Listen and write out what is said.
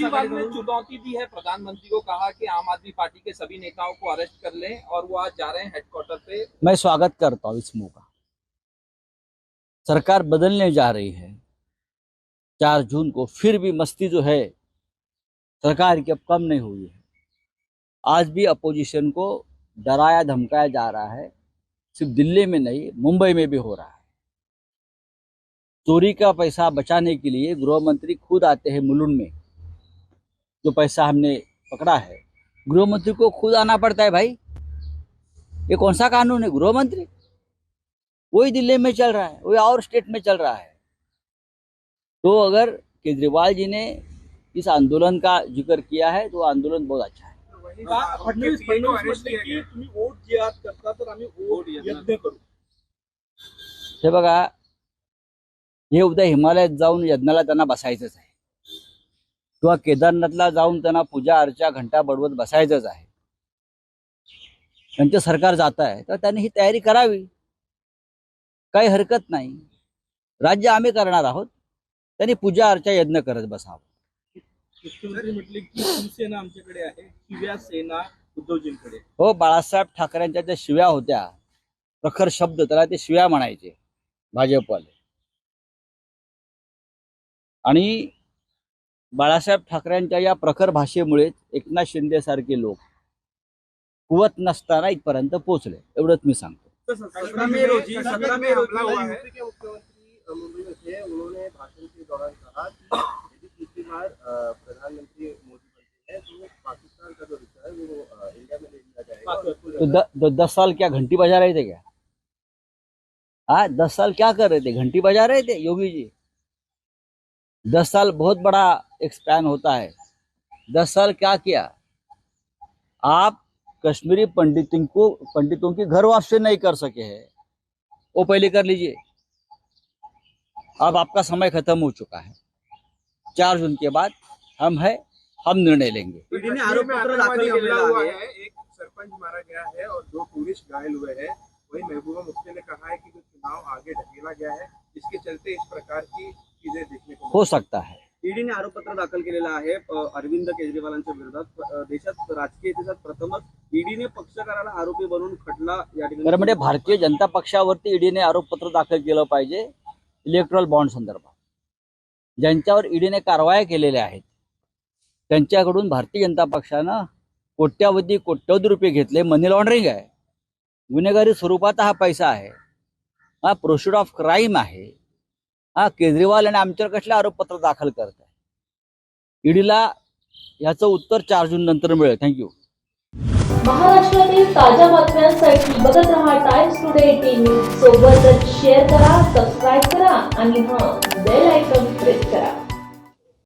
चुनौती दी है। प्रधानमंत्री को कहा कि आम आदमी पार्टी के सभी नेताओं को अरेस्ट कर लें और वो आज जा रहे हैं हेडक्वार्टर पे। मैं स्वागत करता हूँ इस मूव का सरकार बदलने जा रही है। चार जून को फिर भी मस्ती जो है सरकार की अब कम नहीं हुई है। आज भी अपोजिशन को डराया धमकाया जा रहा है। सिर्फ़ दिल्ली में नहीं मुंबई में भी हो रहा है। चोरी का पैसा बचाने के लिए गृह मंत्री खुद आते हैं मुलुंड में। जो पैसा हमने पकड़ा है। गृह मंत्री को खुद आना पड़ता है भाई। ये कौन सा कानून है? गृह मंत्री वही दिल्ली में चल रहा है वही और स्टेट में चल रहा है। तो अगर केजरीवाल जी ने इस आंदोलन का ज़िक्र किया है तो आंदोलन बहुत अच्छा है। करू। हे बघा हे उद्या हिमालयात जाऊन यज्ञाला त्यांना बसायचंच आहे. किंवा केदारनाथला जाऊन त्यांना पूजा अर्चा घंटा बडवत बसायचंच आहे. त्यांचं सरकार जात आहे तर त्यांनी ही तयारी करावी. काही हरकत नाही. राज्य आम्ही करणार आहोत. त्यांनी पूजा अर्चा यज्ञ करत बसावं. म्हटले की शिवसेना आमच्याकडे आहे. शिव्या सेना उद्धवजींकडे. हो बाळासाहेब ठाकरेंच्या ज्या शिव्या होत्या प्रखर शब्द त्याला ते शिव्या म्हणायचे भाजपवाले. आणि बाळासाहेब ठाकरेंच्या या प्रखर भाषेमुळे एकनाथ शिंदे सारखे लोक कुवत नसताना इथपर्यंत पोहोचले. एवढंच मी सांगतो. है हैं तो है द, द, दस साल क्या घंटी बजा रहे थे क्या? हाँ दस साल क्या कर रहे थे? घंटी बजा रहे थे? योगी जी? दस साल बहुत बड़ा एक स्पैन होता है। दस साल क्या किया? आप कश्मीरी पंडितों को पंडितों की घर वापसी नहीं कर सके हैं। वो पहले कर लीजिए। अब आपका समय खत्म हो चुका है। चार जून के बाद हम है हम निर्णय लेंगे। है। एक सरपंच मारा गया है और दो टूरिस्ट घायल हुए हैं। वही महबूबा मुफ्ती ने कहा है कि जो चुनाव आगे ढकेला गया है इसके चलते इस प्रकार की देखने को हो सकता है। ईडीने आरोपपत्र दाखल केलेलं आहे अरविंद केजरीवालांच्या विरोधात. देशात राजकीय इतिहासात प्रथमच ईडीने पक्षकाराला आरोपी बनवून खटला या ठिकाणी म्हणजे भारतीय जनता पक्षावरती ईडीने आरोपपत्र दाखल केलं पाहिजे इलेक्ट्रॉल बॉन्ड संदर्भात. ज्यांच्यावर ईडीने कारवाया केलेल्या आहेत त्यांच्याकडून भारतीय जनता पक्षानं कोट्यावधी कोट्यवधी रुपये घेतले. मनी लॉन्ड्रिंग आहे. गुन्हेगारी स्वरूपात हा पैसा आहे. हा प्रोसिड ऑफ क्राईम आहे. हा केजरीवाल आणि आमच्यावर कसले आरोपपत्र दाखल करत आहे ईडीला याचं उत्तर चार जून नंतर मिळेल. थँक्यू महाराष्ट्रातील ताज्या बातम्यांसाठी बघत रहा टाइम्स टुडे टीव्ही सोबतच शेअर करा सबस्क्राईब करा आणि हा बेल आयकॉन प्रेस करा.